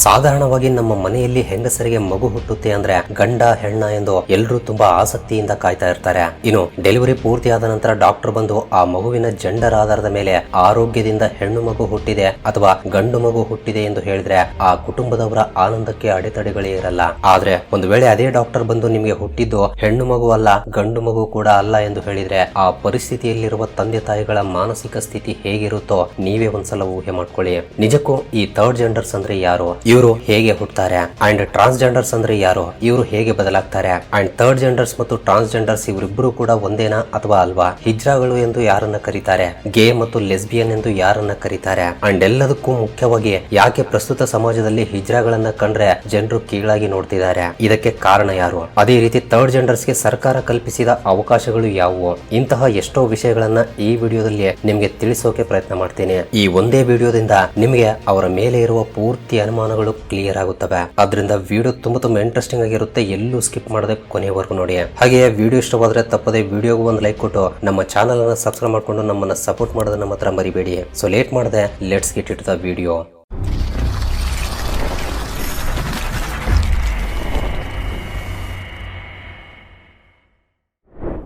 ಸಾಧಾರಣವಾಗಿ ನಮ್ಮ ಮನೆಯಲ್ಲಿ ಹೆಂಗಸರಿಗೆ ಮಗು ಹುಟ್ಟುತ್ತೆ ಅಂದ್ರೆ ಗಂಡ, ಹೆಣ್ಣ ಎಂದು ಎಲ್ಲರೂ ತುಂಬಾ ಆಸಕ್ತಿಯಿಂದ ಕಾಯ್ತಾ ಇರ್ತಾರೆ. ಇನ್ನು ಡೆಲಿವರಿ ಪೂರ್ತಿಯಾದ ನಂತರ ಡಾಕ್ಟರ್ ಬಂದು ಆ ಮಗುವಿನ ಜೆಂಡರ್ ಆಧಾರದ ಮೇಲೆ ಆರೋಗ್ಯದಿಂದ ಹೆಣ್ಣು ಮಗು ಹುಟ್ಟಿದೆ ಅಥವಾ ಗಂಡು ಮಗು ಹುಟ್ಟಿದೆ ಎಂದು ಹೇಳಿದ್ರೆ ಆ ಕುಟುಂಬದವರ ಆನಂದಕ್ಕೆ ಅಡೆತಡೆಗಳೇ ಇರಲ್ಲ. ಆದ್ರೆ ಒಂದು ವೇಳೆ ಅದೇ ಡಾಕ್ಟರ್ ಬಂದು ನಿಮಗೆ ಹುಟ್ಟಿದ್ದು ಹೆಣ್ಣು ಮಗು ಅಲ್ಲ, ಗಂಡು ಮಗು ಕೂಡ ಅಲ್ಲ ಎಂದು ಹೇಳಿದ್ರೆ ಆ ಪರಿಸ್ಥಿತಿಯಲ್ಲಿರುವ ತಂದೆ ತಾಯಿಗಳ ಮಾನಸಿಕ ಸ್ಥಿತಿ ಹೇಗಿರುತ್ತೋ ನೀವೇ ಒಂದ್ಸಲ ಊಹೆ ಮಾಡ್ಕೊಳ್ಳಿ. ನಿಜಕ್ಕೂ ಈ ಥರ್ಡ್ ಜೆಂಡರ್ಸ್ ಅಂದ್ರೆ ಯಾರು? ಇವರು ಹೇಗೆ ಹುಟ್ಟುತ್ತಾರೆ ಅಂಡ್ ಟ್ರಾನ್ಸ್ಜೆಂಡರ್ಸ್ ಅಂದ್ರೆ ಯಾರು? ಇವರು ಹೇಗೆ ಬದಲಾಗ್ತಾರೆ? ಅಂಡ್ ಥರ್ಡ್ ಜೆಂಡರ್ಸ್ ಮತ್ತು ಟ್ರಾನ್ಸ್ಜೆಂಡರ್ಸ್ ಇವರಿಬ್ಬರು ಕೂಡ ಒಂದೇನಾ ಅಥವಾ ಅಲ್ವಾ? ಹಿಜ್ರಾಗಳು ಎಂದು ಯಾರನ್ನ ಕರೀತಾರೆ? ಗೇ ಮತ್ತು ಲೆಸ್ಬಿಯನ್ ಎಂದು ಯಾರನ್ನ ಕರೀತಾರೆ? ಅಂಡ್ ಎಲ್ಲದಕ್ಕೂ ಮುಖ್ಯವಾಗಿ ಯಾಕೆ ಪ್ರಸ್ತುತ ಸಮಾಜದಲ್ಲಿ ಹಿಜ್ರಾಗಳನ್ನ ಕಂಡ್ರೆ ಜನರು ಕೀಳಾಗಿ ನೋಡ್ತಿದ್ದಾರೆ? ಇದಕ್ಕೆ ಕಾರಣ ಯಾರು? ಅದೇ ರೀತಿ ಥರ್ಡ್ ಜೆಂಡರ್ಸ್ಗೆ ಸರ್ಕಾರ ಕಲ್ಪಿಸಿದ ಅವಕಾಶಗಳು ಯಾವುವು? ಇಂತಹ ಎಷ್ಟೋ ವಿಷಯಗಳನ್ನ ಈ ವಿಡಿಯೋದಲ್ಲಿ ನಿಮಗೆ ತಿಳಿಸೋಕೆ ಪ್ರಯತ್ನ ಮಾಡ್ತೀನಿ. ಈ ಒಂದೇ ವಿಡಿಯೋದಿಂದ ನಿಮಗೆ ಅವರ ಮೇಲೆ ಇರುವ ಪೂರ್ತಿ ಅನುಮಾನಗಳು ಕ್ಲಿಯರ್ ಆಗುತ್ತವೆ. ಆದ್ರಿಂದ ವಿಡಿಯೋ ತುಂಬಾ ತುಂಬಾ ಇಂಟ್ರೆಸ್ಟಿಂಗ್ ಆಗಿರುತ್ತೆ. ಎಲ್ಲೂ ಸ್ಕಿಪ್ ಮಾಡದೆ ಕೊನೆವರೆಗೂ ನೋಡಿ. ಹಾಗೆ ವಿಡಿಯೋ ಇಷ್ಟವಾದ್ರೆ ತಪ್ಪದೆ ವಿಡಿಯೋಗೂ ಒಂದು ಲೈಕ್ ಕೊಟ್ಟು ನಮ್ಮ ಚಾನಲ್ ಅನ್ನ ಸಬ್ಸ್ಕ್ರೈಬ್ ಮಾಡ್ಕೊಂಡು ನಮ್ಮನ್ನ ಸಪೋರ್ಟ್ ಮಾಡೋದನ್ನ ಮಾತ್ರ ಮರಿಬೇಡಿ. ಸೊ ಲೇಟ್ ಮಾಡದೆ let's get it the video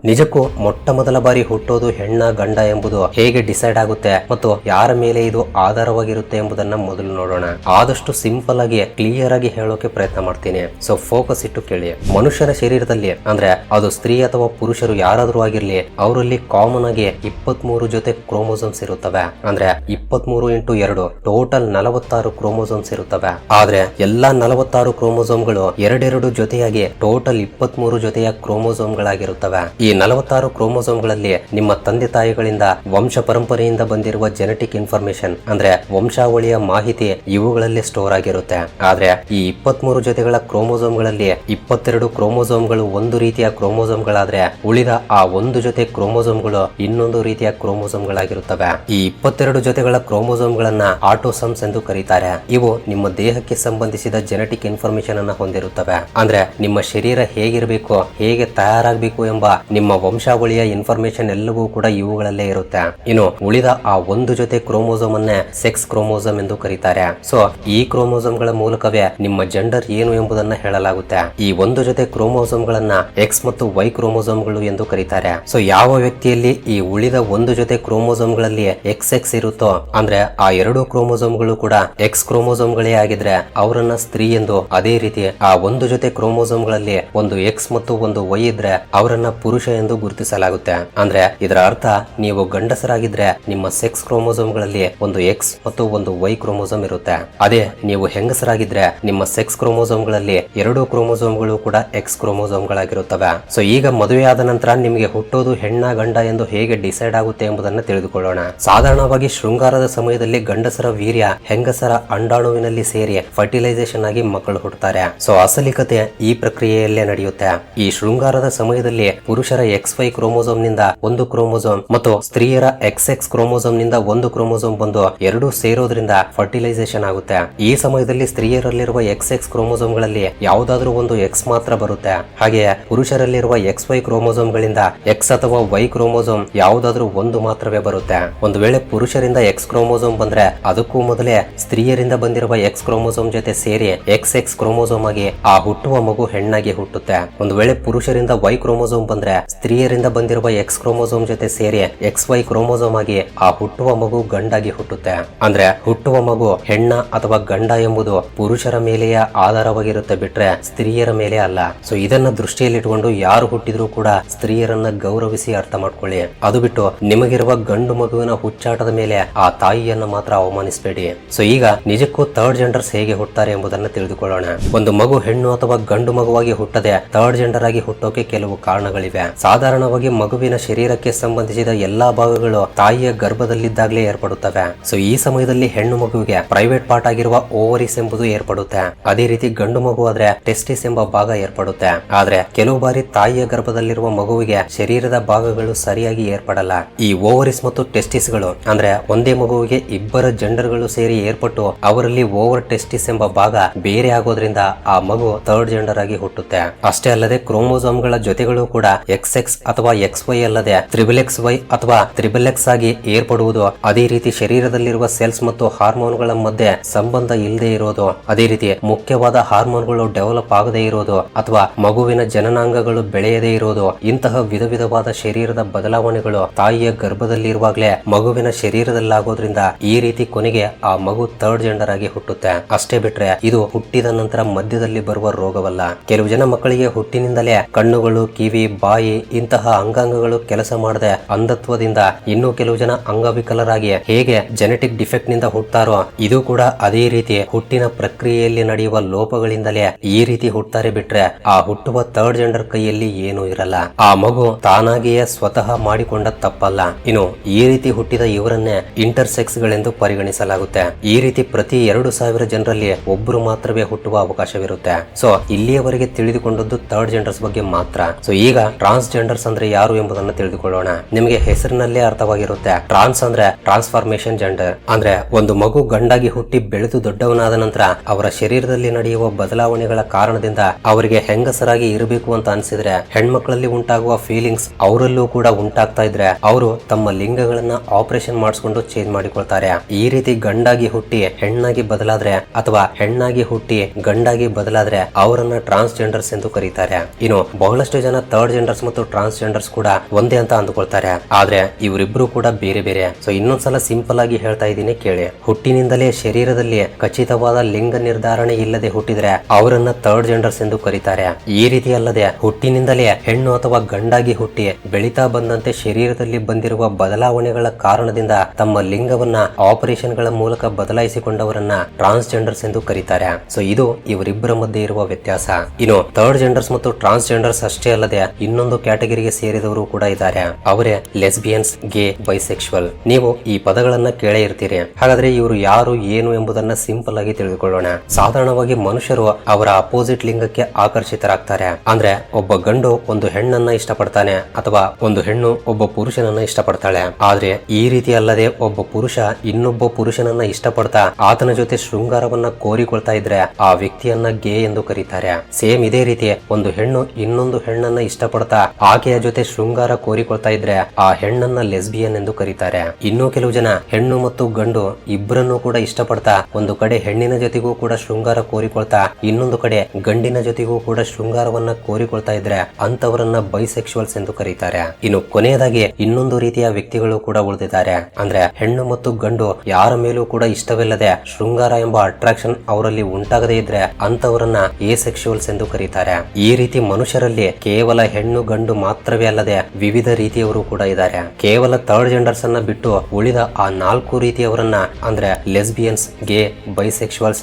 ನಿಜಕ್ಕೂ ಮೊಟ್ಟ ಮೊದಲ ಬಾರಿ ಹುಟ್ಟೋದು ಹೆಣ್ಣ ಗಂಡ ಎಂಬುದು ಹೇಗೆ ಡಿಸೈಡ್ ಆಗುತ್ತೆ ಮತ್ತು ಯಾರ ಮೇಲೆ ಇದು ಆಧಾರವಾಗಿರುತ್ತೆ ಎಂಬುದನ್ನ ಮೊದಲು ನೋಡೋಣ. ಆದಷ್ಟು ಸಿಂಪಲ್ ಆಗಿ ಕ್ಲಿಯರ್ ಆಗಿ ಹೇಳೋಕೆ ಪ್ರಯತ್ನ ಮಾಡ್ತೀನಿ. ಸೊ ಫೋಕಸ್ ಇಟ್ಟು ಕೇಳಿ. ಮನುಷ್ಯರ ಶರೀರದಲ್ಲಿ ಅಂದ್ರೆ ಅದು ಸ್ತ್ರೀ ಅಥವಾ ಪುರುಷರು ಯಾರಾದ್ರೂ ಆಗಿರ್ಲಿ, ಅವರಲ್ಲಿ ಕಾಮನ್ ಆಗಿ ಇಪ್ಪತ್ ಜೊತೆ ಕ್ರೋಮೋಸೋಮ್ಸ್ ಇರುತ್ತವೆ. ಅಂದ್ರೆ ಇಪ್ಪತ್ ಮೂರು ಇಂಟು ಎರಡು ಟೋಟಲ್ ನಲವತ್ತಾರು ಕ್ರೋಮೋಸೋಮ್ಸ್ ಇರುತ್ತವೆ. ಆದ್ರೆ ಎಲ್ಲಾ ನಲವತ್ತಾರು ಕ್ರೋಮೋಸೋಮ್ಗಳು ಎರಡೆರಡು ಜೊತೆಯಾಗಿ ಟೋಟಲ್ ಇಪ್ಪತ್ ಮೂರು ಜೊತೆಯ ಕ್ರೋಮೋಸೋಮ್ಗಳಾಗಿರುತ್ತವೆ ಈ ನಲವತ್ತಾರು ಕ್ರೋಮೋಸೋಮ್ಗಳಲ್ಲಿ ನಿಮ್ಮ ತಂದೆ ತಾಯಿಗಳಿಂದ ವಂಶ ಪರಂಪರೆಯಿಂದ ಬಂದಿರುವ ಜೆನೆಟಿಕ್ ಇನ್ಫಾರ್ಮೇಶನ್ ಅಂದ್ರೆ ವಂಶಾವಳಿಯ ಮಾಹಿತಿ ಇವುಗಳಲ್ಲಿ ಸ್ಟೋರ್ ಆಗಿರುತ್ತೆ. ಆದ್ರೆ ಈ ಇಪ್ಪತ್ಮೂರು ಜೊತೆಗಳ ಕ್ರೋಮೋಸೋಮ್ಗಳಲ್ಲಿ ಇಪ್ಪತ್ತೆರಡು ಕ್ರೋಮೋಸೋಮ್ಗಳು ಒಂದು ರೀತಿಯ ಕ್ರೋಮೋಸೋಮ್ಗಳಾದ್ರೆ ಉಳಿದ ಆ ಒಂದು ಜೊತೆ ಕ್ರೋಮೋಸೋಮ್ಗಳು ಇನ್ನೊಂದು ರೀತಿಯ ಕ್ರೋಮೋಸೋಮ್ಗಳಾಗಿರುತ್ತವೆ. ಈ ಇಪ್ಪತ್ತೆರಡು ಜೊತೆಗಳ ಕ್ರೋಮೋಸೋಮ್ಗಳನ್ನ ಆಟೋಸಮ್ಸ್ ಎಂದು ಕರೀತಾರೆ. ಇವು ನಿಮ್ಮ ದೇಹಕ್ಕೆ ಸಂಬಂಧಿಸಿದ ಜೆನೆಟಿಕ್ ಇನ್ಫಾರ್ಮೇಶನ್ ಅನ್ನ ಹೊಂದಿರುತ್ತವೆ. ಅಂದ್ರೆ ನಿಮ್ಮ ಶರೀರ ಹೇಗಿರಬೇಕು, ಹೇಗೆ ತಯಾರಾಗಬೇಕು ಎಂಬ ನಿಮ್ಮ ವಂಶಾವಳಿಯ ಇನ್ಫಾರ್ಮೇಶನ್ ಎಲ್ಲವೂ ಕೂಡ ಇವುಗಳಲ್ಲೇ ಇರುತ್ತೆ. ಇನ್ನು ಉಳಿದ ಆ ಒಂದು ಜೊತೆ ಕ್ರೋಮೋಸೋಮ್ ಅನ್ನೇ ಸೆಕ್ಸ್ ಕ್ರೋಮೋಸೋಮ್ ಎಂದು ಕರೀತಾರೆ. ಸೊ ಈ ಕ್ರೋಮೋಸೋಮ್ಗಳ ಮೂಲಕವೇ ನಿಮ್ಮ ಜೆಂಡರ್ ಏನು ಎಂಬುದನ್ನ ಹೇಳಲಾಗುತ್ತೆ. ಈ ಒಂದು ಜೊತೆ ಕ್ರೋಮೋಸೋಮ್ ಗಳನ್ನ ಎಕ್ಸ್ ಮತ್ತು ವೈ ಕ್ರೋಮೋಸೋಮ್ಗಳು ಎಂದು ಕರೀತಾರೆ. ಸೊ ಯಾವ ವ್ಯಕ್ತಿಯಲ್ಲಿ ಈ ಉಳಿದ ಒಂದು ಜೊತೆ ಕ್ರೋಮೋಸೋಮ್ಗಳಲ್ಲಿ ಎಕ್ಸ್ ಎಕ್ಸ್ ಇರುತ್ತೋ, ಅಂದ್ರೆ ಆ ಎರಡು ಕ್ರೋಮೋಸೋಮ್ಗಳು ಕೂಡ ಎಕ್ಸ್ ಕ್ರೋಮೋಸೋಮ್ ಗಳೇ ಆಗಿದ್ರೆ ಅವರನ್ನ ಸ್ತ್ರೀ ಎಂದು ಅದೇ ರೀತಿ ಆ ಒಂದು ಜೊತೆ ಕ್ರೋಮೋಸೋಮ್ಗಳಲ್ಲಿ ಒಂದು ಎಕ್ಸ್ ಮತ್ತು ಒಂದು ವೈ ಇದ್ರೆ ಅವರನ್ನ ಪುರುಷ ಎಂದು ಗುರುತಿಸಲಾಗುತ್ತೆ. ಅಂದ್ರೆ ಇದರ ಅರ್ಥ ನೀವು ಗಂಡಸರಾಗಿದ್ರೆ ನಿಮ್ಮ ಸೆಕ್ಸ್ ಕ್ರೋಮೋಸೋಮ್ಗಳಲ್ಲಿ ಒಂದು ಎಕ್ಸ್ ಮತ್ತು ಒಂದು ವೈ ಕ್ರೋಮೋಸೋಮ್ ಇರುತ್ತೆ. ಅದೇ ನೀವು ಹೆಂಗಸರಾಗಿದ್ರೆ ನಿಮ್ಮ ಸೆಕ್ಸ್ ಕ್ರೋಮೋಸೋಮ್ಗಳಲ್ಲಿ ಎರಡು ಕ್ರೋಮೋಸೋಮ್ಗಳು ಕೂಡ ಎಕ್ಸ್ ಕ್ರೋಮೋಸೋಮ್ ಗಳಾಗಿರುತ್ತವೆ ಸೊ ಈಗ ಮದುವೆಯಾದ ನಂತರ ನಿಮಗೆ ಹುಟ್ಟೋದು ಹೆಣ್ಣ ಗಂಡ ಎಂದು ಹೇಗೆ ಡಿಸೈಡ್ ಆಗುತ್ತೆ ಎಂಬುದನ್ನು ತಿಳಿದುಕೊಳ್ಳೋಣ. ಸಾಧಾರಣವಾಗಿ ಶೃಂಗಾರದ ಸಮಯದಲ್ಲಿ ಗಂಡಸರ ವೀರ್ಯ, ಹೆಂಗಸರ ಅಂಡಾಣುವಿನಲ್ಲಿ ಸೇರಿ ಫರ್ಟಿಲೈಸೇಷನ್ ಆಗಿ ಮಕ್ಕಳು ಹುಟ್ಟುತ್ತಾರೆ ಸೊ ಅಸಲಿಕತೆ ಈ ಪ್ರಕ್ರಿಯೆಯಲ್ಲೇ ನಡೆಯುತ್ತೆ. ಈ ಶೃಂಗಾರದ ಸಮಯದಲ್ಲಿ ಪುರುಷರ ಎಕ್ಸ್ ವೈ ಕ್ರೋಮೋಸೋಮ್ನಿಂದ ಒಂದು ಕ್ರೋಮೋಸೋಮ್ ಮತ್ತು ಸ್ತ್ರೀಯರ ಎಕ್ಸ್ ಎಕ್ಸ್ ಕ್ರೋಮೋಸೋಮ್ನಿಂದ ಒಂದು ಕ್ರೋಮೋಸೋಮ್ ಬಂದು ಎರಡು ಸೇರೋದ್ರಿಂದ ಫರ್ಟಿಲೈಸೇಷನ್ ಆಗುತ್ತೆ. ಈ ಸಮಯದಲ್ಲಿ ಸ್ತ್ರೀಯರಲ್ಲಿರುವ ಎಕ್ಸ್ ಎಕ್ಸ್ ಕ್ರೋಮೋಸೋಮ್ಗಳಲ್ಲಿ ಯಾವುದಾದ್ರೂ ಒಂದು ಎಕ್ಸ್ ಮಾತ್ರ ಬರುತ್ತೆ. ಹಾಗೆ ಪುರುಷರಲ್ಲಿರುವ ಎಕ್ಸ್ ವೈ ಕ್ರೋಮೋಸೋಮ್ ಗಳಿಂದ ಎಕ್ಸ್ ಅಥವಾ ವೈ ಕ್ರೋಮೋಸೋಮ್ ಯಾವುದಾದ್ರೂ ಒಂದು ಮಾತ್ರವೇ ಬರುತ್ತೆ. ಒಂದು ವೇಳೆ ಪುರುಷರಿಂದ ಎಕ್ಸ್ ಕ್ರೋಮೋಸೋಮ್ ಬಂದ್ರೆ ಅದಕ್ಕೂ ಮೊದಲೇ ಸ್ತ್ರೀಯರಿಂದ ಬಂದಿರುವ ಎಕ್ಸ್ ಕ್ರೋಮೋಸೋಮ್ ಜೊತೆ ಸೇರಿ ಎಕ್ಸ್ ಎಕ್ಸ್ ಕ್ರೋಮೋಸೋಮ್ ಆಗಿ ಆ ಹುಟ್ಟುವ ಮಗು ಹೆಣ್ಣಾಗಿ ಹುಟ್ಟುತ್ತೆ. ಒಂದು ವೇಳೆ ಪುರುಷರಿಂದ ವೈ ಕ್ರೋಮೋಸೋಮ್ ಬಂದ್ರೆ ಸ್ತ್ರೀಯರಿಂದ ಬಂದಿರುವ ಎಕ್ಸ್ ಕ್ರೋಮೋಸೋಮ್ ಜೊತೆ ಸೇರಿ ಎಕ್ಸ್ ವೈ ಕ್ರೋಮೋಸೋಮ್ ಆಗಿ ಆ ಹುಟ್ಟುವ ಮಗು ಗಂಡಾಗಿ ಹುಟ್ಟುತ್ತೆ. ಅಂದ್ರೆ ಹುಟ್ಟುವ ಮಗು ಹೆಣ್ಣ ಅಥವಾ ಗಂಡ ಎಂಬುದು ಪುರುಷರ ಮೇಲೆಯೇ ಆಧಾರವಾಗಿರುತ್ತೆ ಬಿಟ್ರೆ ಸ್ತ್ರೀಯರ ಮೇಲೆ ಅಲ್ಲ. ಸೊ ಇದನ್ನ ದೃಷ್ಟಿಯಲ್ಲಿಟ್ಟುಕೊಂಡು ಯಾರು ಹುಟ್ಟಿದ್ರು ಕೂಡ ಸ್ತ್ರೀಯರನ್ನ ಗೌರವಿಸಿ ಅರ್ಥ ಮಾಡ್ಕೊಳ್ಳಿ. ಅದು ಬಿಟ್ಟು ನಿಮಗಿರುವ ಗಂಡು ಮಗುವಿನ ಹುಚ್ಚಾಟದ ಮೇಲೆ ಆ ತಾಯಿಯನ್ನ ಮಾತ್ರ ಅವಮಾನಿಸಬೇಡಿ. ಸೊ ಈಗ ನಿಜಕ್ಕೂ ಥರ್ಡ್ ಜೆಂಡರ್ಸ್ ಹೇಗೆ ಹುಟ್ಟುತ್ತಾರೆ ಎಂಬುದನ್ನ ತಿಳಿದುಕೊಳ್ಳೋಣ. ಒಂದು ಮಗು ಹೆಣ್ಣು ಅಥವಾ ಗಂಡು ಮಗುವಾಗಿ ಹುಟ್ಟದೆ ಥರ್ಡ್ ಜೆಂಡರ್ ಆಗಿ ಹುಟ್ಟೋಕೆ ಕೆಲವು ಕಾರಣಗಳಿವೆ. ಸಾಧಾರಣವಾಗಿ ಮಗುವಿನ ಶರೀರಕ್ಕೆ ಸಂಬಂಧಿಸಿದ ಎಲ್ಲಾ ಭಾಗಗಳು ತಾಯಿಯ ಗರ್ಭದಲ್ಲಿದ್ದಾಗಲೇ ಏರ್ಪಡುತ್ತವೆ. ಸೊ ಈ ಸಮಯದಲ್ಲಿ ಹೆಣ್ಣು ಮಗುವಿಗೆ ಪ್ರೈವೇಟ್ ಪಾರ್ಟ್ ಆಗಿರುವ ಓವರಿಸ್ ಎಂಬುದು ಏರ್ಪಡುತ್ತೆ. ಅದೇ ರೀತಿ ಗಂಡು ಮಗು ಆದ್ರೆ ಟೆಸ್ಟಿಸ್ ಎಂಬ ಭಾಗ ಏರ್ಪಡುತ್ತೆ. ಆದ್ರೆ ಕೆಲವು ಬಾರಿ ತಾಯಿಯ ಗರ್ಭದಲ್ಲಿರುವ ಮಗುವಿಗೆ ಶರೀರದ ಭಾಗಗಳು ಸರಿಯಾಗಿ ಏರ್ಪಡಲ್ಲ. ಈ ಓವರಿಸ್ ಮತ್ತು ಟೆಸ್ಟಿಸ್ಗಳು ಅಂದ್ರೆ ಒಂದೇ ಮಗುವಿಗೆ ಇಬ್ಬರ ಜೆಂಡರ್ಗಳು ಸೇರಿ ಏರ್ಪಟ್ಟು ಅವರಲ್ಲಿ ಓವರ್ ಟೆಸ್ಟಿಸ್ ಎಂಬ ಭಾಗ ಬೇರೆ ಆಗೋದ್ರಿಂದ ಆ ಮಗು ಥರ್ಡ್ ಜೆಂಡರ್ ಆಗಿ ಹುಟ್ಟುತ್ತೆ. ಅಷ್ಟೇ ಅಲ್ಲದೆ ಕ್ರೋಮೋಸೋಮ್ಗಳ ಜೊತೆಗಳು ಕೂಡ ಎಕ್ಸ್ ಎಕ್ಸ್ ಅಥವಾ ಎಕ್ಸ್ ವೈ ಅಲ್ಲದೆ ತ್ರಿಬಲ್ ಎಕ್ಸ್ ವೈ ಅಥವಾ ತ್ರಿಬಲ್ ಎಕ್ಸ್ ಆಗಿ ಏರ್ಪಡುವುದು ಅದೇ ರೀತಿ ಶರೀರದಲ್ಲಿರುವ ಸೆಲ್ಸ್ ಮತ್ತು ಹಾರ್ಮೋನ್ಗಳ ಮಧ್ಯೆ ಸಂಬಂಧ ಇಲ್ಲದೆ ಇರೋದು. ಅದೇ ರೀತಿ ಮುಖ್ಯವಾದ ಹಾರ್ಮೋನ್ಗಳು ಡೆವಲಪ್ ಆಗದೇ ಇರೋದು ಅಥವಾ ಮಗುವಿನ ಜನನಾಂಗಗಳು ಬೆಳೆಯದೇ ಇರೋದು. ಇಂತಹ ವಿಧ ವಿಧವಾದ ಶರೀರದ ಬದಲಾವಣೆಗಳು ತಾಯಿಯ ಗರ್ಭದಲ್ಲಿರುವಾಗಲೇ ಮಗುವಿನ ಶರೀರದಲ್ಲಾಗೋದ್ರಿಂದ ಈ ರೀತಿ ಕೊನೆಗೆ ಆ ಮಗು ಥರ್ಡ್ ಜೆಂಡರ್ ಆಗಿ ಹುಟ್ಟುತ್ತೆ. ಅಷ್ಟೇ ಬಿಟ್ರೆ ಇದು ಹುಟ್ಟಿದ ನಂತರ ಮಧ್ಯದಲ್ಲಿ ಬರುವ ರೋಗವಲ್ಲ. ಕೆಲವು ಜನ ಮಕ್ಕಳಿಗೆ ಹುಟ್ಟಿನಿಂದಲೇ ಕಣ್ಣುಗಳು, ಕಿವಿ, ಬಾಯಿ ಇಂತಹ ಅಂಗಾಂಗಗಳು ಕೆಲಸ ಮಾಡದೆ ಅಂಧತ್ವದಿಂದ ಇನ್ನು ಕೆಲವು ಜನ ಅಂಗವಿಕಲರಾಗಿ ಹೇಗೆ ಜೆನೆಟಿಕ್ ಡಿಫೆಕ್ಟ್ನಿಂದ ಹುಟ್ಟಾರೋ ಇದು ಕೂಡ ಅದೇ ರೀತಿ ಹುಟ್ಟಿನ ಪ್ರಕ್ರಿಯೆಯಲ್ಲಿ ನಡೆಯುವ ಲೋಪಗಳಿಂದಲೇ ಈ ರೀತಿ ಹುಟ್ಟಾರೆ ಬಿಟ್ರೆ ಆ ಹುಟ್ಟುವ ಥರ್ಡ್ ಜೆಂಡರ್ ಕೈಯಲ್ಲಿ ಏನೂ ಇರಲ್ಲ. ಆ ಮಗು ತಾನಾಗಿಯೇ ಸ್ವತಃ ಮಾಡಿಕೊಂಡ ತಪ್ಪಲ್ಲ. ಇನ್ನು ಈ ರೀತಿ ಹುಟ್ಟಿದ ಇವರನ್ನೇ ಇಂಟರ್ಸೆಕ್ಸ್ ಗಳೆಂದು ಪರಿಗಣಿಸಲಾಗುತ್ತೆ. ಈ ರೀತಿ ಪ್ರತಿ ಎರಡು ಸಾವಿರ ಜನರಲ್ಲಿ ಒಬ್ಬರು ಮಾತ್ರವೇ ಹುಟ್ಟುವ ಅವಕಾಶವಿರುತ್ತೆ. ಸೊ ಇಲ್ಲಿಯವರೆಗೆ ತಿಳಿದುಕೊಂಡದ್ದು ಥರ್ಡ್ ಜೆಂಡರ್ಸ್ ಬಗ್ಗೆ ಮಾತ್ರ. ಸೊ ಈಗ ಟ್ರಾನ್ಸ್ ಜೆಂಡರ್ಸ್ ಅಂದ್ರೆ ಯಾರು ಎಂಬುದನ್ನು ತಿಳಿದುಕೊಳ್ಳೋಣ. ನಿಮಗೆ ಹೆಸರಿನಲ್ಲೇ ಅರ್ಥವಾಗಿರುತ್ತೆ ಟ್ರಾನ್ಸ್ ಅಂದ್ರೆ ಟ್ರಾನ್ಸ್ಫಾರ್ಮೇಶನ್ ಜೆಂಡರ್ ಅಂದ್ರೆ ಒಂದು ಮಗು ಗಂಡಾಗಿ ಹುಟ್ಟಿ ಬೆಳೆದು ದೊಡ್ಡವನಾದ ನಂತರ ಅವರ ಶರೀರದಲ್ಲಿ ನಡೆಯುವ ಬದಲಾವಣೆಗಳ ಕಾರಣದಿಂದ ಅವರಿಗೆ ಹೆಂಗಸರಾಗಿ ಇರಬೇಕು ಅಂತ ಅನ್ಸಿದ್ರೆ, ಹೆಣ್ಮಕ್ಳಲ್ಲಿ ಉಂಟಾಗುವ ಫೀಲಿಂಗ್ಸ್ ಅವರಲ್ಲೂ ಕೂಡ ಉಂಟಾಗ್ತಾ ಇದ್ರೆ ಅವರು ತಮ್ಮ ಲಿಂಗಗಳನ್ನ ಆಪರೇಷನ್ ಮಾಡಿಸ್ಕೊಂಡು ಚೇಂಜ್ ಮಾಡಿಕೊಳ್ತಾರೆ. ಈ ರೀತಿ ಗಂಡಾಗಿ ಹುಟ್ಟಿ ಹೆಣ್ಣಾಗಿ ಬದಲಾದ್ರೆ ಅಥವಾ ಹೆಣ್ಣಾಗಿ ಹುಟ್ಟಿ ಗಂಡಾಗಿ ಬದಲಾದ್ರೆ ಅವರನ್ನ ಟ್ರಾನ್ಸ್ಜೆಂಡರ್ಸ್ ಎಂದು ಕರೀತಾರೆ. ಇನ್ನು ಬಹಳಷ್ಟು ಜನ ಥರ್ಡ್ ಜೆಂಡರ್ಸ್ ಮತ್ತು ಟ್ರಾನ್ಸ್ಜೆಂಡರ್ಸ್ ಕೂಡ ಒಂದೇ ಅಂತ ಅಂದುಕೊಳ್ತಾರೆ. ಆದ್ರೆ ಇವರಿಬ್ರು ಕೂಡ ಬೇರೆ ಬೇರೆ. ಸೊ ಇನ್ನೊಂದ್ಸಲ ಸಿಂಪಲ್ ಆಗಿ ಹೇಳ್ತಾ ಇದ್ದೀನಿ ಕೇಳಿ. ಹುಟ್ಟಿನಿಂದಲೇ ಶರೀರದಲ್ಲಿ ಖಚಿತವಾದ ಲಿಂಗ ನಿರ್ಧಾರಣೆ ಇಲ್ಲದೆ ಹುಟ್ಟಿದ್ರೆ ಅವರನ್ನ ಥರ್ಡ್ ಜೆಂಡರ್ಸ್ ಎಂದು ಕರೀತಾರೆ. ಈ ರೀತಿ ಅಲ್ಲದೆ ಹುಟ್ಟಿನಿಂದಲೇ ಹೆಣ್ಣು ಅಥವಾ ಗಂಡಾಗಿ ಹುಟ್ಟಿ ಬೆಳೀತಾ ಬಂದಂತೆ ಶರೀರದಲ್ಲಿ ಬಂದಿರುವ ಬದಲಾವಣೆಗಳ ಕಾರಣದಿಂದ ತಮ್ಮ ಲಿಂಗವನ್ನ ಆಪರೇಷನ್ಗಳ ಮೂಲಕ ಬದಲಾಯಿಸಿಕೊಂಡವರನ್ನ ಟ್ರಾನ್ಸ್ಜೆಂಡರ್ಸ್ ಎಂದು ಕರೀತಾರೆ. ಸೊ ಇದು ಇವರಿಬ್ಬರ ಮಧ್ಯೆ ಇರುವ ವ್ಯತ್ಯಾಸ. ಇನ್ನು ಥರ್ಡ್ ಜೆಂಡರ್ಸ್ ಮತ್ತು ಟ್ರಾನ್ಸ್ಜೆಂಡರ್ಸ್ ಅಷ್ಟೇ ಅಲ್ಲದೆ ಇನ್ನೊಂದು ಕ್ಯಾಟಗರಿಗೆ ಸೇರಿದವರು ಕೂಡ ಇದ್ದಾರೆ. ಅವರೇ ಲೆಸ್ಬಿಯನ್ಸ್, ಗೇ ಬೈಸೆಕ್ಷುವಲ್ ನೀವು ಈ ಪದಗಳನ್ನ ಕೇಳೇ ಇರ್ತೀರಿ. ಹಾಗಾದ್ರೆ ಇವರು ಯಾರು, ಏನು ಎಂಬುದನ್ನ ಸಿಂಪಲ್ ಆಗಿ ತಿಳಿದುಕೊಳ್ಳೋಣ. ಸಾಧಾರಣವಾಗಿ ಮನುಷ್ಯರು ಅವರ ಅಪೋಸಿಟ್ ಲಿಂಗಕ್ಕೆ ಆಕರ್ಷಿತರಾಗ್ತಾರೆ. ಅಂದ್ರೆ ಒಬ್ಬ ಗಂಡು ಒಂದು ಹೆಣ್ಣನ್ನ ಇಷ್ಟಪಡ್ತಾನೆ, ಅಥವಾ ಒಂದು ಹೆಣ್ಣು ಒಬ್ಬ ಪುರುಷನನ್ನ ಇಷ್ಟಪಡ್ತಾಳೆ. ಆದ್ರೆ ಈ ರೀತಿ ಅಲ್ಲದೆ ಒಬ್ಬ ಪುರುಷ ಇನ್ನೊಬ್ಬ ಪುರುಷನನ್ನ ಇಷ್ಟಪಡ್ತಾ ಆತನ ಜೊತೆ ಶೃಂಗಾರವನ್ನ ಕೋರಿಕೊಳ್ತಾ ಇದ್ರೆ ಆ ವ್ಯಕ್ತಿಯನ್ನ ಗೇ ಎಂದು ಕರೀತಾರೆ. ಸೇಮ್ ಇದೇ ರೀತಿ ಒಂದು ಹೆಣ್ಣು ಇನ್ನೊಂದು ಹೆಣ್ಣನ್ನ ಇಷ್ಟಪಡ್ತಾ ಆಕೆಯ ಜೊತೆ ಶೃಂಗಾರ ಕೋರಿಕೊಳ್ತಾ ಇದ್ರೆ ಆ ಹೆಣ್ಣನ್ನ ಲೆಸ್ಬಿಯನ್ ಎಂದು ಕರೀತಾರೆ. ಇನ್ನೂ ಕೆಲವು ಜನ ಹೆಣ್ಣು ಮತ್ತು ಗಂಡು ಇಬ್ಬರನ್ನು ಕೂಡ ಇಷ್ಟಪಡ್ತಾ ಒಂದು ಕಡೆ ಹೆಣ್ಣಿನ ಜೊತೆಗೂ ಕೂಡ ಶೃಂಗಾರ ಕೋರಿಕೊಳ್ತಾ, ಇನ್ನೊಂದು ಕಡೆ ಗಂಡಿನ ಜೊತೆಗೂ ಕೂಡ ಶೃಂಗಾರವನ್ನ ಕೋರಿಕೊಳ್ತಾ ಇದ್ರೆ ಅಂತವರನ್ನ ಬೈಸೆಕ್ಷುವಲ್ಸ್ ಎಂದು ಕರೀತಾರೆ. ಇನ್ನು ಕೊನೆಯದಾಗಿ ಇನ್ನೊಂದು ರೀತಿಯ ವ್ಯಕ್ತಿಗಳು ಕೂಡ ಉಳಿದಿದ್ದಾರೆ. ಅಂದ್ರೆ ಹೆಣ್ಣು ಮತ್ತು ಗಂಡು ಯಾರ ಮೇಲೂ ಕೂಡ ಇಷ್ಟವಿಲ್ಲದೆ ಶೃಂಗಾರ ಎಂಬ ಅಟ್ರಾಕ್ಷನ್ ಅವರಲ್ಲಿ ಉಂಟಾಗದೇ ಇದ್ರೆ ಅಂತವರನ್ನ ಎ ಸೆಕ್ಷುವಲ್ಸ್ ಎಂದು ಕರೀತಾರೆ. ಈ ರೀತಿ ಮನುಷ್ಯರಲ್ಲಿ ಕೇವಲ ಹೆಣ್ಣು ಗಂಡು ಮಾತ್ರವೇ ಅಲ್ಲದೆ ವಿವಿಧ ರೀತಿಯವರು ಕೂಡ ಇದ್ದಾರೆ. ಕೇವಲ ಥರ್ಡ್ ಜೆಂಡರ್ಸ್ ಅನ್ನ ಬಿಟ್ಟು ಉಳಿದ ಆ ನಾಲ್ಕು ರೀತಿಯವರನ್ನ, ಅಂದ್ರೆ ಲೆಸ್ಬಿಯನ್ಸ್, ಗೇ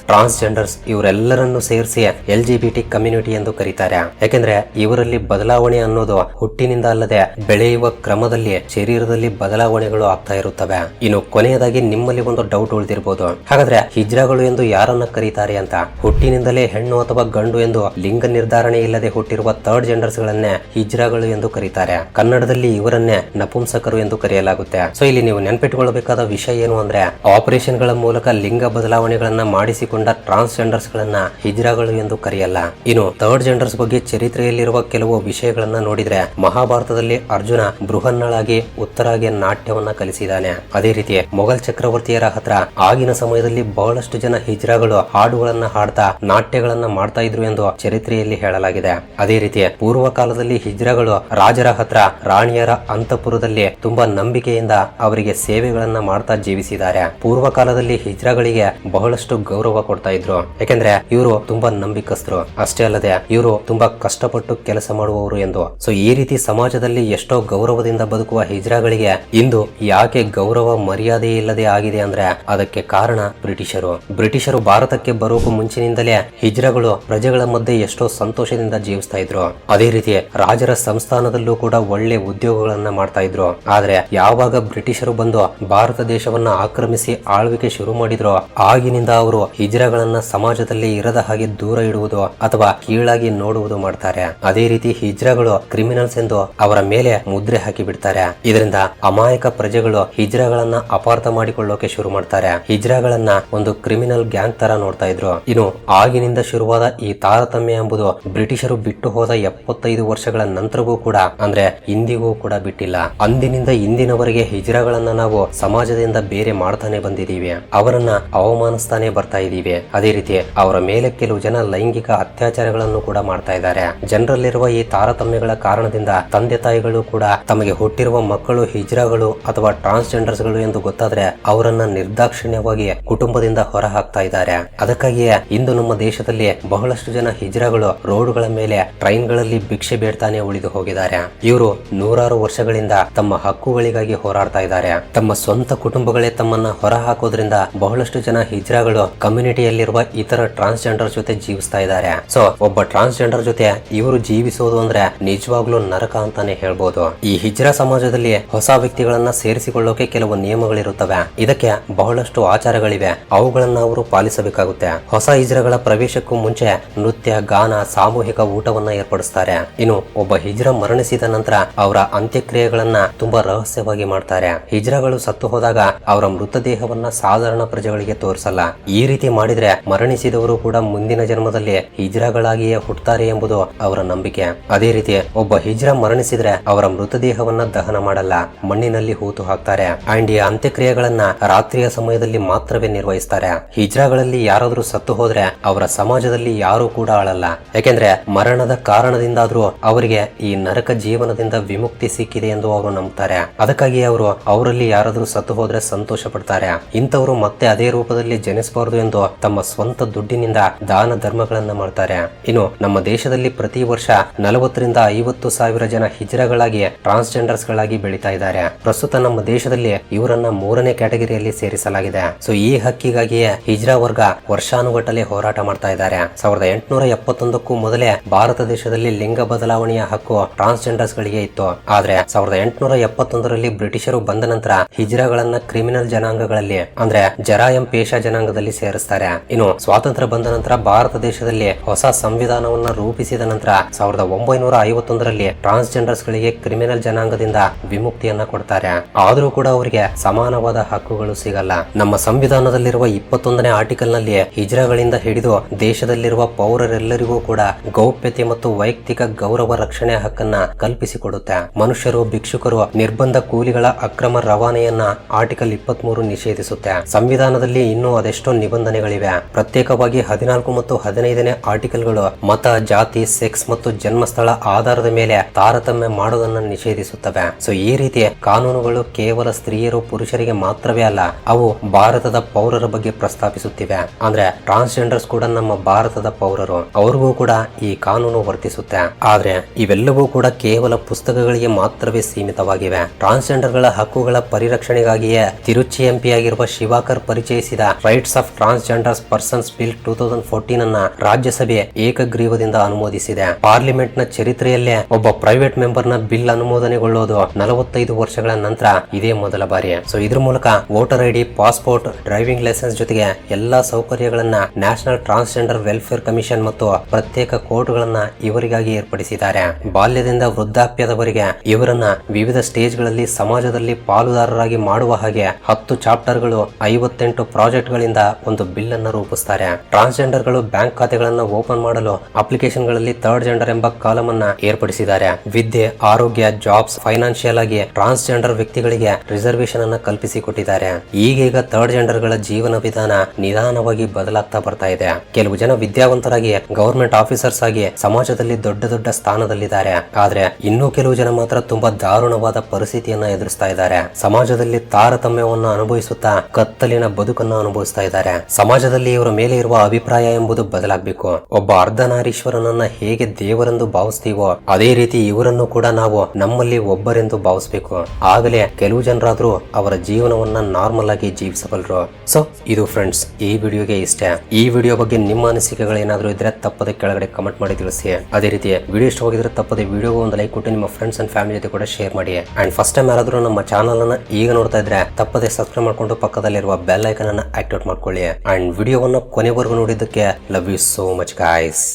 ಟ್ರಾನ್ಸ್ ಜೆಂಡರ್ಸ್ ಇವರೆಲ್ಲರನ್ನು ಸೇರಿಸಿ L G B T community ಎಂದು ಕರೀತಾರೆ. ಯಾಕೆಂದ್ರೆ ಇವರಲ್ಲಿ ಬದಲಾವಣೆ ಅನ್ನೋದು ಹುಟ್ಟಿನಿಂದ ಅಲ್ಲದೆ ಬೆಳೆಯುವ ಕ್ರಮದಲ್ಲಿ, ಶರೀರದಲ್ಲಿ ಬದಲಾವಣೆಗಳು ಆಗ್ತಾ ಇರುತ್ತವೆ. ಇನ್ನು ಕೊನೆಯದಾಗಿ ನಿಮ್ಮಲ್ಲಿ ಒಂದು ಡೌಟ್ ಉಳಿದಿರಬಹುದು ಹಾಗಾದ್ರೆ ಹಿಜ್ರಾಗಳು ಎಂದು ಯಾರನ್ನ ಕರೀತಾರೆ ಅಂತ? ಹುಟ್ಟಿನಿಂದಲೇ ಹೆಣ್ಣು ಅಥವಾ ಗಂಡು ಎಂದು ಲಿಂಗ ನಿರ್ಧಾರಣೆ ಇಲ್ಲದೆ ಹುಟ್ಟಿರುವ ಥರ್ಡ್ ಜೆಂಡರ್ಸ್ ಗಳನ್ನೇ ಹಿಜ್ರಾಗಳು ಎಂದು ಕರೀತಾರೆ. ಕನ್ನಡದಲ್ಲಿ ಇವರನ್ನೇ ನಪುಂಸಕರು ಎಂದು ಕರೆಯಲಾಗುತ್ತೆ. ಸೊ, ಇಲ್ಲಿ ನೀವು ನೆನಪಿಟ್ಟುಕೊಳ್ಳಬೇಕಾದ ವಿಷಯ ಏನು ಅಂದ್ರೆ ಆಪರೇಷನ್ಗಳ ಮೂಲಕ ಲಿಂಗ ಬದಲಾವಣೆಗಳನ್ನ ಮಾಡಿಸಿಕೊಂಡ ಟ್ರಾನ್ಸ್ಜೆಂಡರ್ಸ್ ಗಳನ್ನ ಹಿಜ್ರಾಗಳು ಎಂದು ಕರೆಯಲ್ಲ. ಇನ್ನು ಥರ್ಡ್ ಜೆಂಡರ್ಸ್ ಬಗ್ಗೆ ಚರಿತ್ರೆಯಲ್ಲಿರುವ ಕೆಲವು ವಿಷಯಗಳನ್ನ ನೋಡಿದ್ರೆ, ಮಹಾಭಾರತದಲ್ಲಿ ಅರ್ಜುನ ಬೃಹನ್ನಳಾಗಿ ಉತ್ತರಾಗಿ ನಾಟ್ಯವನ್ನ ಕಲಿಸಿದಾನೆ ಅದೇ ರೀತಿ ಮೊಘಲ್ ಚಕ್ರವರ್ತಿಯರ ಹತ್ರ ಆಗಿನ ಸಮಯದಲ್ಲಿ ಬಹಳಷ್ಟು ಜನ ಹಿಜ್ರಾಗಳು ಹಾಡುಗಳನ್ನ ಹಾಡ್ತಾ ನಾಟ್ಯಗಳನ್ನ ಮಾಡ್ತಾ ಇದ್ರು ಎಂದು ಚರಿತ್ರೆಯಲ್ಲಿ ಹೇಳಲಾಗಿದೆ. ಅದೇ ರೀತಿ ಪೂರ್ವ ಕಾಲದಲ್ಲಿ ಹಿಜ್ರಾಗಳು ರಾಜರ ಹತ್ರ, ರಾಣಿಯರ ಅಂತಪುರದಲ್ಲಿ ತುಂಬಾ ನಂಬಿಕೆಯಿಂದ ಅವರಿಗೆ ಸೇವೆಗಳನ್ನ ಮಾಡ್ತಾ ಜೀವಿಸಿದ್ದಾರೆ. ಪೂರ್ವ ಕಾಲದಲ್ಲಿ ಹಿಜ್ರಾಗಳಿಗೆ ಬಹಳಷ್ಟು ಗೌರವ ಕೊಡ್ತಾ ಇದ್ರು. ಯಾಕೆಂದ್ರೆ ಇವರು ತುಂಬಾ ನಂಬಿಕಸ್ಥರು. ಅಷ್ಟೇ ಅಲ್ಲದೆ ಇವರು ತುಂಬಾ ಕಷ್ಟಪಟ್ಟು ಕೆಲಸ ಮಾಡುವವರು ಎಂದು. ಸೊ ಈ ರೀತಿ ಸಮಾಜದಲ್ಲಿ ಎಷ್ಟೋ ಗೌರವದಿಂದ ಬದುಕುವ ಹಿಜ್ರಾಗಳಿಗೆ ಇಂದು ಯಾಕೆ ಗೌರವ ಮರ್ಯಾದೆ ಇಲ್ಲದೆ ಆಗಿದೆ ಅಂದ್ರೆ ಅದಕ್ಕೆ ಕಾರಣ ಬ್ರಿಟಿಷರು. ಬ್ರಿಟಿಷರು ಭಾರತಕ್ಕೆ ಬರೋಕು ಮುಂಚಿನಿಂದಲೇ ಹಿಜ್ರಾಗಳು ಪ್ರಜೆಗಳ ಮಧ್ಯೆ ಎಷ್ಟೋ ಸಂತೋಷದಿಂದ ಜೀವಿಸ್ತಾ ಇದ್ರು. ಅದೇ ರೀತಿ ರಾಜರ ಸಂಸ್ಥಾನದಲ್ಲೂ ಕೂಡ ಒಳ್ಳೆ ಉದ್ಯೋಗಗಳನ್ನ ಮಾಡ್ತಾ ಇದ್ರು. ಆದ್ರೆ ಯಾವಾಗ ಬ್ರಿಟಿಷರು ಬಂದು ಭಾರತ ದೇಶವನ್ನ ಆಕ್ರಮಿಸಿ ಆಳ್ವಿಕೆ ಶುರು ಮಾಡಿದ್ರು, ಆಗಿನಿಂದ ಅವರು ಹಿಜ್ರಾಗಳನ್ನ ಸಮಾಜದಲ್ಲಿ ಇರದ ಹಾಗೆ ದೂರ ಇಡುವುದು ಅಥವಾ ಕೀಳಾಗಿ ನೋಡುವುದು ಮಾಡ್ತಾರೆ. ಅದೇ ರೀತಿ ಹಿಜ್ರಾಗಳು ಕ್ರಿಮಿನಲ್ಸ್ ಎಂದು ಅವರ ಮೇಲೆ ಮುದ್ರೆ ಹಾಕಿ ಬಿಡ್ತಾರೆ. ಇದರಿಂದ ಅಮಾಯಕ ಪ್ರಜೆಗಳು ಹಿಜ್ರಾಗಳನ್ನ ಅಪಾರ್ಥ ಮಾಡಿಕೊಳ್ಳೋಕೆ ಶುರು ಮಾಡ್ತಾರೆ. ಹಿಜ್ರಾಗಳನ್ನ ಒಂದು ಕ್ರಿಮಿನಲ್ ಗ್ಯಾಂಗ್ ತರ ನೋಡ್ತಾ ಇದ್ರು. ಇನ್ನು ಆಗಿನಿಂದ ಶುರುವಾದ ಈ ತಾರತಮ್ಯ ಎಂಬುದು ಬ್ರಿಟಿಷರು ಬಿಟ್ಟು ಹೋದ ಎಪ್ಪತ್ತೈದು ವರ್ಷಗಳ ನಂತರ ನಂತರವೂ ಕೂಡ, ಅಂದ್ರೆ ಇಂದಿಗೂ ಕೂಡ ಬಿಟ್ಟಿಲ್ಲ. ಅಂದಿನಿಂದ ಇಂದಿನವರೆಗೆ ಹಿಜ್ರಾಗಳನ್ನ ನಾವು ಸಮಾಜದಿಂದ ಬೇರೆ ಮಾಡ್ತಾನೆ ಬಂದಿದೀವಿ. ಅವರನ್ನ ಅವಮಾನಿಸ್ತಾನೆ ಬರ್ತಾ ಇದೀವಿ. ಅದೇ ರೀತಿ ಅವರ ಮೇಲೆ ಕೆಲವು ಜನ ಲೈಂಗಿಕ ಅತ್ಯಾಚಾರಗಳನ್ನು ಕೂಡ ಮಾಡ್ತಾ ಇದ್ದಾರೆ. ಜನರಲ್ಲಿರುವ ಈ ತಾರತಮ್ಯಗಳ ಕಾರಣದಿಂದ ತಂದೆ ತಾಯಿಗಳು ಕೂಡ ತಮಗೆ ಹುಟ್ಟಿರುವ ಮಕ್ಕಳು ಹಿಜ್ರಾಗಳು ಅಥವಾ ಟ್ರಾನ್ಸ್ಜೆಂಡರ್ಸ್ಗಳು ಎಂದು ಗೊತ್ತಾದ್ರೆ ಅವರನ್ನ ನಿರ್ದಾಕ್ಷಿಣ್ಯವಾಗಿ ಕುಟುಂಬದಿಂದ ಹೊರ ಹಾಕ್ತಾ ಇದ್ದಾರೆ. ಅದಕ್ಕಾಗಿಯೇ ಇಂದು ನಮ್ಮ ದೇಶದಲ್ಲಿ ಬಹಳಷ್ಟು ಜನ ಹಿಜ್ರಾಗಳು ರೋಡ್ಗಳ ಮೇಲೆ, ಟ್ರೈನ್ಗಳಲ್ಲಿ ಭಿಕ್ಷೆ ಬೇಡ್ತಾನೆ ಉಳಿದು ಹೋಗಿದ್ದಾರೆ. ಇವರು ನೂರಾರು ವರ್ಷಗಳಿಂದ ತಮ್ಮ ಹಕ್ಕುಗಳಿಗಾಗಿ ಹೋರಾಡ್ತಾ ಇದ್ದಾರೆ. ತಮ್ಮ ಸ್ವಂತ ಕುಟುಂಬಗಳೇ ತಮ್ಮನ್ನ ಹೊರ ಹಾಕೋದ್ರಿಂದ ಬಹಳಷ್ಟು ಜನ ಹಿಜ್ರಾಗಳು ಕಮ್ಯುನಿಟಿಯಲ್ಲಿರುವ ಇತರ ಟ್ರಾನ್ಸ್ಜೆಂಡರ್ ಜೊತೆ ಜೀವಿಸ್ತಾ ಇದ್ದಾರೆ. ಸೊ, ಒಬ್ಬ ಟ್ರಾನ್ಸ್ಜೆಂಡರ್ ಜೊತೆ ಇವರು ಜೀವಿಸೋದು ಅಂದ್ರೆ ನಿಜವಾಗ್ಲೂ ನರಕ ಅಂತಾನೆ ಹೇಳ್ಬೋದು. ಈ ಹಿಜ್ರಾ ಸಮಾಜದಲ್ಲಿ ಹೊಸ ವ್ಯಕ್ತಿಗಳನ್ನ ಸೇರಿಸಿಕೊಳ್ಳೋಕೆ ಕೆಲವು ನಿಯಮಗಳಿರುತ್ತವೆ. ಇದಕ್ಕೆ ಬಹಳಷ್ಟು ಆಚಾರಗಳಿವೆ. ಅವುಗಳನ್ನ ಅವರು ಪಾಲಿಸಬೇಕಾಗುತ್ತೆ. ಹೊಸ ಹಿಜ್ರಗಳ ಪ್ರವೇಶಕ್ಕೂ ಮುಂಚೆ ನೃತ್ಯ, ಗಾನ, ಸಾಮೂಹಿಕ ಊಟವನ್ನ ಏರ್ಪಡಿಸ್ತಾರೆ. ಇನ್ನು ಒಬ್ಬ ಹಿಜ್ರ ಮರಣಿಸಿದ ನಂತರ ಅವರ ಅಂತ್ಯಕ್ರಿಯೆಗಳನ್ನ ತುಂಬಾ ರಹಸ್ಯವಾಗಿ ಮಾಡ್ತಾರೆ. ಹಿಜ್ರಗಳು ಸತ್ತು ಹೋದಾಗ ಅವರ ಮೃತದೇಹವನ್ನ ಸಾಧಾರಣ ಪ್ರಜೆಗಳಿಗೆ ತೋರಿಸಲ್ಲ. ಈ ರೀತಿ ಮಾಡಿದ್ರೆ ಮರಣಿಸಿದವರು ಕೂಡ ಮುಂದಿನ ಜನ್ಮದಲ್ಲಿ ಹಿಜ್ರಗಳಾಗಿಯೇ ಹುಟ್ಟುತ್ತಾರೆ ಎಂಬುದು ಅವರ ನಂಬಿಕೆ. ಅದೇ ರೀತಿ ಒಬ್ಬ ಹಿಜ್ರ ಮರಣಿಸಿದ್ರೆ ಅವರ ಮೃತದೇಹವನ್ನ ದಹನ ಮಾಡಲ್ಲ. ಮಣ್ಣಿನಲ್ಲಿ ಹೂತು ಹಾಕ್ತಾರೆ. ಅಂಡ್ ಈ ಅಂತ್ಯಕ್ರಿಯೆಗಳನ್ನ ರಾತ್ರಿಯ ಸಮಯದಲ್ಲಿ ಮಾತ್ರವೇ ನಿರ್ವಹಿಸ್ತಾರೆ. ಹಿಜ್ರಾಗಳಲ್ಲಿ ಯಾರಾದ್ರೂ ಸತ್ತು ಹೋದ್ರೆ ಅವರ ಸಮಾಜದಲ್ಲಿ ಯಾರೂ ಕೂಡ ಆಳಲ್ಲ. ಯಾಕೆಂದ್ರೆ ಮರಣದ ಕಾರಣದಿಂದಾದ್ರೂ ಅವರಿಗೆ ಈ ನರಕ ಜೀವನದಿಂದ ವಿಮುಕ್ತಿ ಸಿಕ್ಕಿದೆ ಎಂದು ಅವರು ನಂಬುತ್ತಾರೆ ಅದಕ್ಕಾಗಿ ಅವರು ಅವರಲ್ಲಿ ಯಾರಾದರೂ ಸತ್ತು ಹೋದ್ರೆ ಸಂತೋಷ ಪಡ್ತಾರೆ ಇಂಥವರು ಮತ್ತೆ ಅದೇ ರೂಪದಲ್ಲಿ ಜನಿಸಬಾರದು ಎಂದು ತಮ್ಮ ಸ್ವಂತ ದುಡ್ಡಿನಿಂದ ದಾನ ಧರ್ಮಗಳನ್ನ ಮಾಡ್ತಾರೆ. ಇನ್ನು ನಮ್ಮ ದೇಶದಲ್ಲಿ ಪ್ರತಿ ವರ್ಷ ನಲವತ್ತರಿಂದ ಐವತ್ತು ಸಾವಿರ ಜನ ಹಿಜ್ರಗಳಾಗಿ ಟ್ರಾನ್ಸ್ಜೆಂಡರ್ಸ್ ಗಳಾಗಿ ಬೆಳೀತಾ ಇದ್ದಾರೆ. ಪ್ರಸ್ತುತ ನಮ್ಮ ದೇಶದಲ್ಲಿ ಇವರನ್ನ ಮೂರನೇ ಕ್ಯಾಟಗರಿಯಲ್ಲಿ ಸೇರಿಸಲಾಗಿದೆ. ಸೊ, ಈ ಹಕ್ಕಿಗಾಗಿಯೇ ಹಿಜ್ರಾ ವರ್ಗ ವರ್ಷಾನುಗಟ್ಟಲೆ ಹೋರಾಟ ಮಾಡ್ತಾ ಇದ್ದಾರೆ. ಸಾವಿರದ ಎಂಟುನೂರ ಎಪ್ಪತ್ತೊಂದಕ್ಕೂ ಮೊದಲೇ ಭಾರತ ದೇಶದಲ್ಲಿ ಲಿಂಗ ಬದಲಾವಣೆಯ ಹಕ್ಕು ಟ್ರಾನ್ಸ್ಜೆಂಡರ್ಸ್ ಗಳಿಗೆ ಇತ್ತು. ಆದ್ರೆ ಸಾವಿರದ ಎಂಟುನೂರ ಎಪ್ಪತ್ತೊಂದರಲ್ಲಿ ಬ್ರಿಟಿಷರು ಬಂದ ನಂತರ ಹಿಜ್ರಾಗಳನ್ನ ಕ್ರಿಮಿನಲ್ ಜನಾಂಗಗಳಲ್ಲಿ, ಅಂದ್ರೆ ಜರಾಯಂ ಪೇಶಾ ಜನಾಂಗದಲ್ಲಿ ಸೇರಿಸ್ತಾರೆ. ಇನ್ನು ಸ್ವಾತಂತ್ರ್ಯ ಬಂದ ನಂತರ ಭಾರತ ದೇಶದಲ್ಲಿ ಹೊಸ ಸಂವಿಧಾನವನ್ನ ರೂಪಿಸಿದ ನಂತರ ಸಾವಿರದ ಒಂಬೈನೂರ ಐವತ್ತೊಂದರಲ್ಲಿ ಟ್ರಾನ್ಸ್ಜೆಂಡರ್ಸ್ ಗಳಿಗೆ ಕ್ರಿಮಿನಲ್ ಜನಾಂಗದಿಂದ ವಿಮುಕ್ತಿಯನ್ನ ಕೊಡ್ತಾರೆ. ಆದ್ರೂ ಕೂಡ ಅವರಿಗೆ ಸಮಾನವಾದ ಹಕ್ಕುಗಳು ಸಿಗಲ್ಲ. ನಮ್ಮ ಸಂವಿಧಾನದಲ್ಲಿರುವ ಇಪ್ಪತ್ತೊಂದನೇ ಆರ್ಟಿಕಲ್ನಲ್ಲಿ ಹಿಜ್ರಾಗಳಿಂದ ಹಿಡಿದು ದೇಶದಲ್ಲಿರುವ ಪೌರರೆಲ್ಲರಿಗೂ ಕೂಡ ಗೌಪ್ಯತೆ ಮತ್ತು ವೈಯಕ್ತಿಕ ಗೌರವ ರಕ್ಷಣೆ ಹಕ್ಕನ್ನ ಕಲ್ಪಿಸಿಕೊಡುತ್ತೆ. ಮನುಷ್ಯರು, ಭಿಕ್ಷುಕರು ನಿರ್ಬಂಧ ಕೂಲಿಗಳ ಅಕ್ರಮ ರವಾನೆಯನ್ನ ಆರ್ಟಿಕಲ್ ಇಪ್ಪತ್ಮೂರು ನಿಷೇಧಿಸುತ್ತೆ. ಸಂವಿಧಾನದಲ್ಲಿ ಇನ್ನೂ ಅದೆಷ್ಟೋ ನಿಬಂಧನೆಗಳಿವೆ. ಪ್ರತ್ಯೇಕವಾಗಿ ಹದಿನಾಲ್ಕು ಮತ್ತು ಹದಿನೈದನೇ ಆರ್ಟಿಕಲ್ಗಳು ಮತ, ಜಾತಿ, ಸೆಕ್ಸ್ ಮತ್ತು ಜನ್ಮಸ್ಥಳ ಆಧಾರದ ಮೇಲೆ ತಾರತಮ್ಯ ಮಾಡೋದನ್ನ ನಿಷೇಧಿಸುತ್ತವೆ. ಸೊ, ಈ ರೀತಿ ಕಾನೂನುಗಳು ಕೇವಲ ಸ್ತ್ರೀಯರು ಪುರುಷರಿಗೆ ಮಾತ್ರವೇ ಅಲ್ಲ, ಅವು ಭಾರತದ ಪೌರರ ಬಗ್ಗೆ ಪ್ರಸ್ತಾಪಿಸುತ್ತಿವೆ. ಅಂದ್ರೆ ಟ್ರಾನ್ಸ್ಜೆಂಡರ್ಸ್ ಕೂಡ ನಮ್ಮ ಭಾರತದ ಪೌರರು. ಅವ್ರಿಗೂ ಕೂಡ ಈ ಕಾನೂನು ವರ್ತಿಸುತ್ತೆ. ಆದ್ರೆ ಇವೆಲ್ಲವೂ ಕೂಡ ಕೇವಲ ಪುಸ್ತಕಗಳಿಗೆ ಮಾತ್ರವೇ ಸೀಮಿತವಾಗಿವೆ. ಟ್ರಾನ್ಸ್ಜೆಂಡರ್ಗಳ ಹಕ್ಕುಗಳ ಪರಿರಕ್ಷಣೆಗಾಗಿಯೇ ತಿರುಚಿ ಎಂಪಿಯಾಗಿರುವ ಶಿವಾಕರ್ ಪರಿಚಯಿಸಿದ rights of transgenders persons bill two thousand fourteen ಅನ್ನ ರಾಜ್ಯಸಭೆ ಏಕಗ್ರೀವದಿಂದ ಅನುಮೋದಿಸಿದೆ. ಪಾರ್ಲಿಮೆಂಟ್ನ ಚರಿತ್ರೆಯಲ್ಲೇ ಒಬ್ಬ ಪ್ರೈವೇಟ್ ಮೆಂಬರ್ನ ಬಿಲ್ ಅನುಮೋದನೆಗೊಳ್ಳುವುದು ನಲವತ್ತೈದು ವರ್ಷಗಳ ನಂತರ ಇದೇ ಮೊದಲ ಬಾರಿ. ಸೊ ಇದ್ರ ಮೂಲಕ voter ID, passport, driving licence ಜೊತೆಗೆ ಎಲ್ಲಾ ಸೌಕರ್ಯಗಳನ್ನ ನ್ಯಾಷನಲ್ ಟ್ರಾನ್ಸ್ಜೆಂಡರ್ ವೆಲ್ಫೇರ್ ಕಮಿಷನ್ ಮತ್ತು ಪ್ರತ್ಯೇಕ ಕೋರ್ಟ್ಗಳನ್ನ ಇವರಿಗಾಗಿ ಏರ್ಪಡಿಸಿದ್ದಾರೆ. ಬಾಲ್ಯದಿಂದ ವೃದ್ಧಾಪ್ಯದವರೆಗೆ ಇವರನ್ನ ವಿವಿಧ ಸ್ಟೇಜ್ಗಳಲ್ಲಿ ಸಮಾಜದಲ್ಲಿ ಪಾಲುದಾರರಾಗಿ ಮಾಡುವ ಹಾಗೆ ಹತ್ತು ಚಾಪ್ಟರ್ಗಳು ಐವತ್ತೆಂಟು ಪ್ರಾಜೆಕ್ಟ್ಗಳಿಂದ ಒಂದು ಬಿಲ್ ಅನ್ನ ರೂಪಿಸ್ತಾರೆ. ಟ್ರಾನ್ಸ್ಜೆಂಡರ್ಗಳು ಬ್ಯಾಂಕ್ ಖಾತೆಗಳನ್ನ ಓಪನ್ ಮಾಡಲು ಅಪ್ಲಿಕೇಶನ್ಗಳಲ್ಲಿ ಥರ್ಡ್ ಜೆಂಡರ್ ಎಂಬ ಕಾಲಮ್ ಅನ್ನ ಏರ್ಪಡಿಸಿದ್ದಾರೆ. ವಿದ್ಯೆ, ಆರೋಗ್ಯ, ಜಾಬ್ಸ್, ಫೈನಾನ್ಷಿಯಲ್ ಆಗಿ ಟ್ರಾನ್ಸ್ಜೆಂಡರ್ ವ್ಯಕ್ತಿಗಳಿಗೆ ರಿಸರ್ವೇಶನ್ ಅನ್ನ ಕಲ್ಪಿಸಿಕೊಟ್ಟಿದ್ದಾರೆ. ಈಗೀಗ ಥರ್ಡ್ ಜೆಂಡರ್ಗಳ ಜೀವನ ವಿಧಾನ ನಿಧಾನವಾಗಿ ಬದಲಾಗ್ತಾ ಬರ್ತಾ ಇದೆ. ಕೆಲವು ಜನ ವಿದ್ಯಾವಂತರಾಗಿ ಗವರ್ಮೆಂಟ್ ಆಫೀಸರ್ಸ್ ಆಗಿ ಸಮಾಜದಲ್ಲಿ ದೊಡ್ಡ ದೊಡ್ಡ ಸ್ಥಾನದಲ್ಲಿದ್ದಾರೆ. ಆದ್ರೆ ಇನ್ನೂ ಕೆಲವು ಜನ ಮಾತ್ರ ತುಂಬಾ ದಾರುಣವಾದ ಪರಿಸ್ಥಿತಿಯನ್ನ ಎದುರಿಸ್ತಾ ಇದ್ದಾರೆ. ಸಮಾಜದಲ್ಲಿ ತಾರತಮ್ಯವನ್ನು ಅನುಭವಿಸುತ್ತಾ ಕತ್ತಲಿನ ಬದುಕನ್ನು ಅನುಭವಿಸ್ತಾ ಇದ್ದಾರೆ. ಸಮಾಜದಲ್ಲಿ ಇವರ ಮೇಲೆ ಇರುವ ಅಭಿಪ್ರಾಯ ಎಂಬುದು ಬದಲಾಗಬೇಕು. ಒಬ್ಬ ಅರ್ಧನಾರೀಶ್ವರನನ್ನ ಹೇಗೆ ದೇವರೆಂದು ಭಾವಿಸ್ತೀವೋ, ಅದೇ ರೀತಿ ಇವರನ್ನು ಕೂಡ ನಾವು ನಮ್ಮಲ್ಲಿ ಒಬ್ಬರೆಂದು ಭಾವಿಸ್ಬೇಕು. ಆಗಲೇ ಕೆಲವು ಜನರಾದ್ರೂ ಅವರ ಜೀವನವನ್ನ ನಾರ್ಮಲ್ ಆಗಿ ಜೀವಿಸಬಲ್ಲರು. ಸೊ, ಇದು ಫ್ರೆಂಡ್ಸ್, ಈ ವಿಡಿಯೋಗೆ ಇಷ್ಟ. ಈ ವಿಡಿಯೋ ಬಗ್ಗೆ ನಿಮ್ಮ ಅನಿಸಿಕೆಗಳೇನಾದ್ರೂ ಇದ್ರೆ ತಪ್ಪದೆ ಕೆಳಗಡೆ ಕಮೆಂಟ್ ಮಾಡಿ ತಿಳಿಸಿ. ಅದೇ ರೀತಿ ವಿಡಿಯೋ ಇಷ್ಟವಾಗಿದ್ರೆ ತಪ್ಪದೆ ವಿಡಿಯೋಗೆ ಒಂದು ಲೈಕ್ ಕೊಟ್ಟು ನಿಮ್ಮ ಫ್ರೆಂಡ್ಸ್ ಅಂಡ್ ಫ್ಯಾಮಿಲಿ ಜೊತೆ ಕೂಡ ಶೇರ್ ಮಾಡಿ. ಅಂಡ್ ಫಸ್ಟ್ ಟೈಮ್ ಯಾರಾದರೂ ನಮ್ಮ ಚಾನಲ್ ಅನ್ನ ಈಗ ನೋಡ್ತಾ ಇದ್ರೆ ತಪ್ಪದೆ ಸಬ್ಸ್ಕ್ರೈಬ್ ಮಾಡ್ಕೊಂಡು ಪಕ್ಕದಲ್ಲಿರುವ ಬೆಲ್ ಐಕನ್ ಅನ್ನ ಆಕ್ಟಿವೇಟ್ ಮಾಡ್ಕೊಳ್ಳಿ. ಅಂಡ್ ವಿಡಿಯೋವನ್ನ ಕೊನೆವರೆಗೂ ನೋಡಿದ್ದಕ್ಕೆ love you so much guys